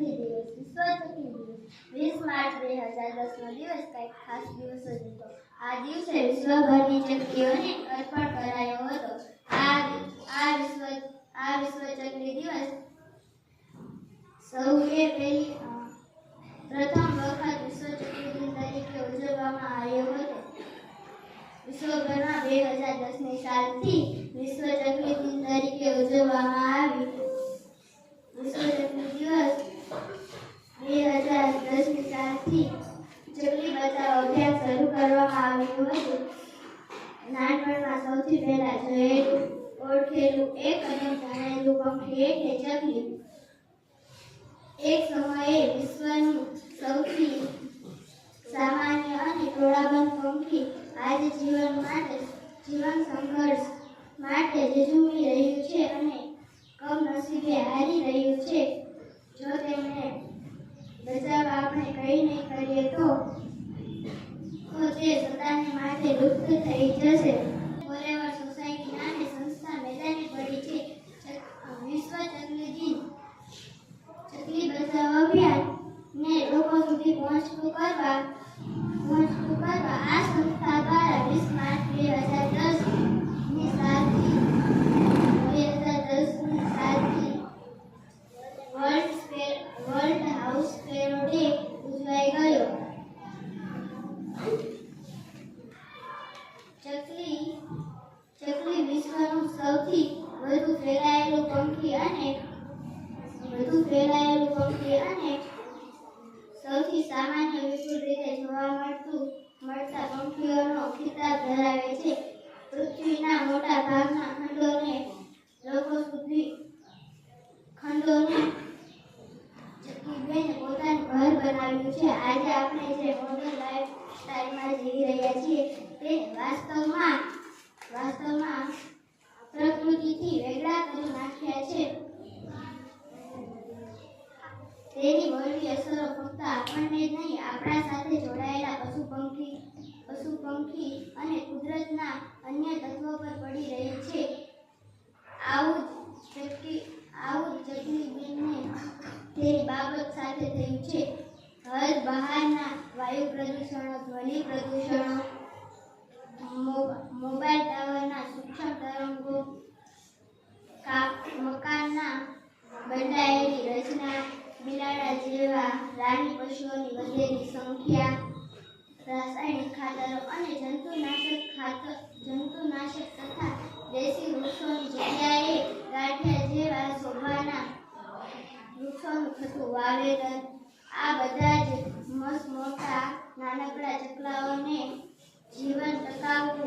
ચકલી દિવસ વિશ્વ ચકલી દિવસ, વીસ માર્ચ બે હજાર દસનો દિવસ, કંઈક ખાસ દિવસ જ હતો. આ દિવસે વિશ્વભરની ચકલીઓને અર્પણ કરાયો હતો. આ આ વિશ્વ આ વિશ્વ ચકલી દિવસ સૌએ પહેલી, પ્રથમ વખત વિશ્વ ચકલી દિન તરીકે ઉજવવામાં આવ્યો હતો. વિશ્વભરમાં બે હજાર દસની સાલથી વિશ્વ ચકલી દિન તરીકે ઉજવવામાં આવી વિશ્વ ચકલી દિવસ બે હજાર સાલથી ચકલી બચાવ અભિયાન શરૂ કરવામાં આવ્યું હતું. નાનપણમાં સૌથી પહેલા જોયેલું ઓળખેલું એક અને જાણેલું પંખી એટલે ચકલી. એક સમયે વિશ્વનું સૌથી સામાન્ય અને ટોળાબંધ પંખી આજે જીવન માટે, જીવન સંઘર્ષ માટે ઝઝૂમી રહ્યું છે અને કમનસીબે હારી રહ્યું છે. જો તેમને બચાવવા આપણે કંઈ નહીં કરીએ તો તો તે માટે લુપ્ત થઈ જશે. ફોરેવર સોસાયટી નામે સંસ્થા મેદાને પડી છે. વિશ્વ ચકલીજી ચકલી બચાવ અભિયાન ને લોકો સુધી પહોંચતું કરવા પહોંચતું કરવા આ સંસ્થા દ્વારા વીસ માર્ચ બે હજાર દસની સાલથી બે હજાર દસની સાલથી world spare world house sparrow day ઉજવાઈ ગયો ચકલી ચકલી વિશ્વનું સૌથી વધુ ફેલાયેલું પંખી અને વધુ ફેલાયેલું પંખી અને સૌથી સામાન્ય વિપુલ રીતે જોવા મળતું, મળતા પંખીઓનો ખિતાબ ધરાવે છે. પૃથ્વીના મોટા ભાગના ખંડોને, લોકો સુધી ખંડોને ચકલીબેને પોતાનું ઘર બનાવ્યું છે. આજે આપણે જે મોડર્ન લાઈફ સ્ટાઈલમાં જીવી રહ્યા છીએ નહીં, આપણા સાથે જોડાયેલા પશુ પંખી પશુ પંખી અને કુદરતના અન્ય તત્વો પર પડી રહી છે. આવું જટકી આવું જટલી ચકલી બેનને તેની બાબત સાથે થયું છે. ઘર બહારના વાયુ પ્રદૂષણો, ધ્વનિ પ્રદૂષણો રાણી પશુઓની વધેલી સંખ્યા, રાસાયણિક ખાતરો અને જંતુનાશક ખાતર, જંતુનાશક તથા દેશી વૃક્ષોની જગ્યાએ ગાંઠિયા જેવા શોભાના વૃક્ષોનું થતું વાવેતર. આ બધા જ મસ્ત મોટા નાનકડા ચકલાઓને જીવન ટકાવવું